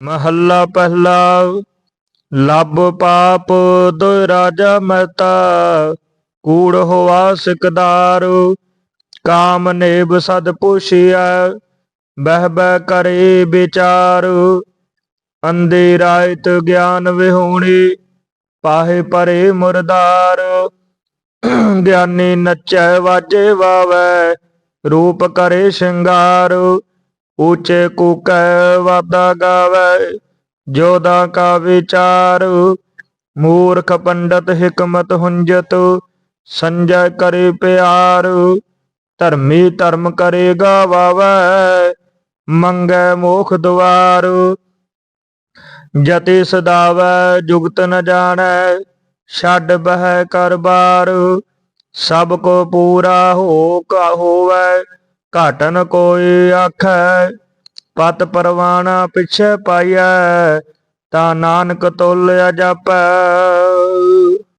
ਮਹੱਲਾ ਪਹਿਲਾ, ਲੱਭ ਪਾਪ ਦੁਇ ਰਾਜਾ ਮਹਿਤਾ, ਕੂੜ ਹੋਆ ਸਿਕਦਾਰ, ਕਾਮ ਨੇਬ ਸਦ ਪੁਛਿਆ ਬਹਿ ਬਹਿ ਕਰੇ ਵਿਚਾਰ ਅੰਦੇ ਰਾਇਤ ਗਿਆਨ ਵਿਹੂਣੀ, ਪਾਹੇ ਪਰੇ ਮੁਰਦਾਰ, ਗਿਆਨੀ ਨੱਚੈ ਵਾਜੇ ਵਾਵੈ, ਰੂਪ ਕਰੇ ਸ਼ਿੰਗਾਰ ਊਚੇ ਕੂਕੈ ਵਾਦਾ ਗਾਵੈ ਜੋਦਾ ਕਾ ਵਿਚਾਰ। ਮੂਰਖ ਪੰਡਤ ਹਿਕਮਤ ਹੁੰਜਤ, ਸੰਜੈ ਕਰੇ ਪਿਆਰ। ਧਰਮੀ ਧਰਮ ਕਰੇ ਗਾਵੈ ਮੰਗੈ ਮੋਖ ਦੁਆਰ ਜਤੀ ਸਦਾਵੈ, ਜੁਗਤ ਨ ਜਾਣੈ, ਛੱਡ ਬਹਿ ਕਰ ਬਾਰ। ਸਭ ਕੋ ਪੂਰਾ ਹੋ ਕਾ ਹੋਵੈ ਘਾਟਨ ਕੋਈ ਆਖੈ ਪਤ ਪਰਵਾਣਾ ਪਿਛੈ ਪਾਈਐ ਤਾਂ ਨਾਨਕ ਤੋਲਿਆ ਜਾਪੈ।